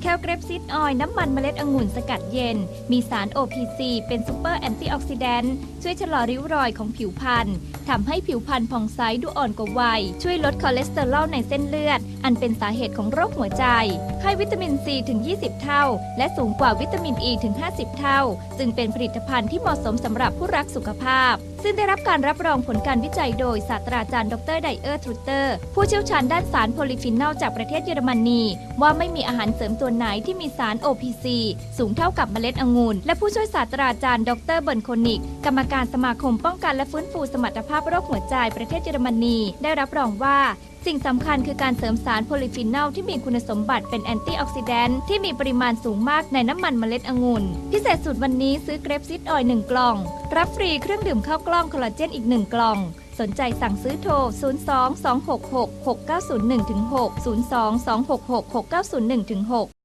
แคลเกรปซิดออยน้ำมันเมล็ดองุ่นสกัดเย็น มีสาร OPC เป็นซูเปอร์แอนตี้ออกซิแดนต์ช่วยชะลอริ้วรอยของผิวพรรณทำให้ผิวพรรณผ่องใสดูอ่อนกว่าวัย ช่วยลดคอเลสเตอรอลในเส้นเลือด อันเป็นสาเหตุของโรคหัวใจ ให้วิตามินซีถึง 20 เท่า และสูงกว่าวิตามินอ e ีถึง 50 เท่า จึงเป็นผลิตภัณฑ์ที่เหมาะสมสำหรับผู้รักสุขภาพ ซึ่งได้รับการรับรองผลการวิจัยโดยศาสตราจารย์ดรไดเออร์ทรูเตอร์ ผู้เชี่ยวชาญด้านสารโพลิฟินอลจากประเทศเยอรมนี ว่าไม่มีอาหารเสริมตัวไหนที่มีสาร OPC สูงเท่ากับเมล็ดองุ่น และผู้ช่วยศาสตราจารย์ ดรเบิร์นโคนิก กรรมการสมาคมป้องกันและฟื้นฟูสมรรถภาพโรคหัวใจประเทศเยอรมนี ได้รับรองว่า สิ่งสำคัญคือการเสริมสารโพลิฟินอลที่มีคุณสมบัติเป็นแอนตี้ออกซิแดนท์ที่มีปริมาณสูงมากในน้ำมันเมล็ดองุ่น พิเศษสุดวันนี้ซื้อเกรปซิดออยล์1กล่อง รับฟรีเครื่องดื่มข้าวกล้องคอลลาเจนอีก 1 กล่อง สนใจสั่งซื้อโทร 02 266 6901 6 02 266 6901 6